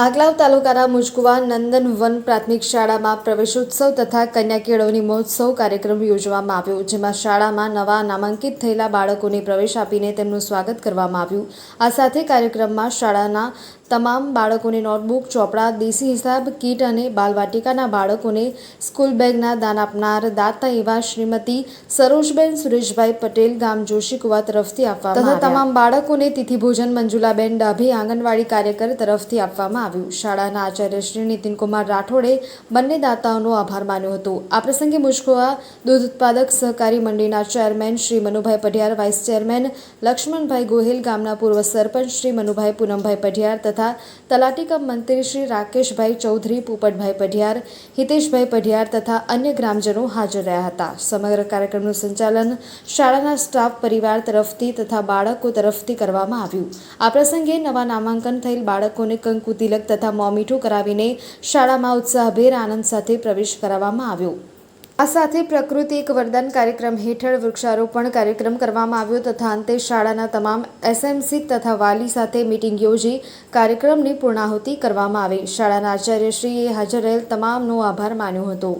આગલાવ તાલુકાના મુજકુવા નંદન વન પ્રાથમિક શાળામાં પ્રવેશોત્સવ તથા કન્યા કેળવણી મહોત્સવ કાર્યક્રમ યોજવામાં આવ્યો, જેમાં શાળામાં નવા નામાંકિત થયેલા બાળકોને પ્રવેશ આપીને તેમનું સ્વાગત કરવામાં આવ્યું. આ સાથે કાર્યક્રમમાં શાળાના તમામ બાળકોને નોટબુક ચોપડા દેશી હિસાબ કીટ અને બાલવાટિકાના બાળકોને સ્કૂલ બેગના દાન આપનાર દાતા એવા શ્રીમતી સરોજબેન સુરેશભાઈ પટેલ ગામ જોશીકુવા તરફથી આપવા તથા તમામ બાળકોને તિથિ ભોજન મંજુલાબેન ડાભી આંગણવાડી કાર્યકર તરફથી આપવામાં આવ્યું. શાળાના આચાર્ય શ્રી નીતિનકુમાર રાઠોડે બંને દાતાઓનો આભાર માન્યો હતો. આ પ્રસંગે મુજકુવા દૂધ ઉત્પાદક સહકારી મંડળીના chairman Shri Manubhai Padhiyar vice chairman Laxmanbhai Gohil ગામના પૂર્વ સરપંચ શ્રી મનુભાઈ પૂનમભાઈ પઢિયાર તથા તલાટી મંત્રી શ્રી રાકેશભાઈ ચૌધરી, પોપટભાઈ પઢિયાર, હિતેશભાઈ પઢિયાર તથા અન્ય ગ્રામજનો હાજર રહ્યા હતા. સમગ્ર કાર્યક્રમનું સંચાલન શાળાના સ્ટાફ પરિવાર તરફથી તથા બાળકો તરફથી કરવામાં આવ્યું. આ પ્રસંગે નવા નામાંકન થયેલ બાળકોને કંકુ તિલક તથા મોમીઠું કરાવીને શાળામાં ઉત્સાહભેર આનંદ સાથે પ્રવેશ કરાવવામાં આવ્યો. આ સાથે પ્રકૃતિ એક વરદાન કાર્યક્રમ હેઠળ વૃક્ષારોપણ કાર્યક્રમ કરવામાં આવ્યો તથા અંતે શાળાના તમામ એસએમસી તથા વાલી સાથે મિટિંગ યોજી કાર્યક્રમની પૂર્ણાહુતિ કરવામાં આવી. શાળાના આચાર્યશ્રીએ હાજર રહેલ તમામનો આભાર માન્યો હતો.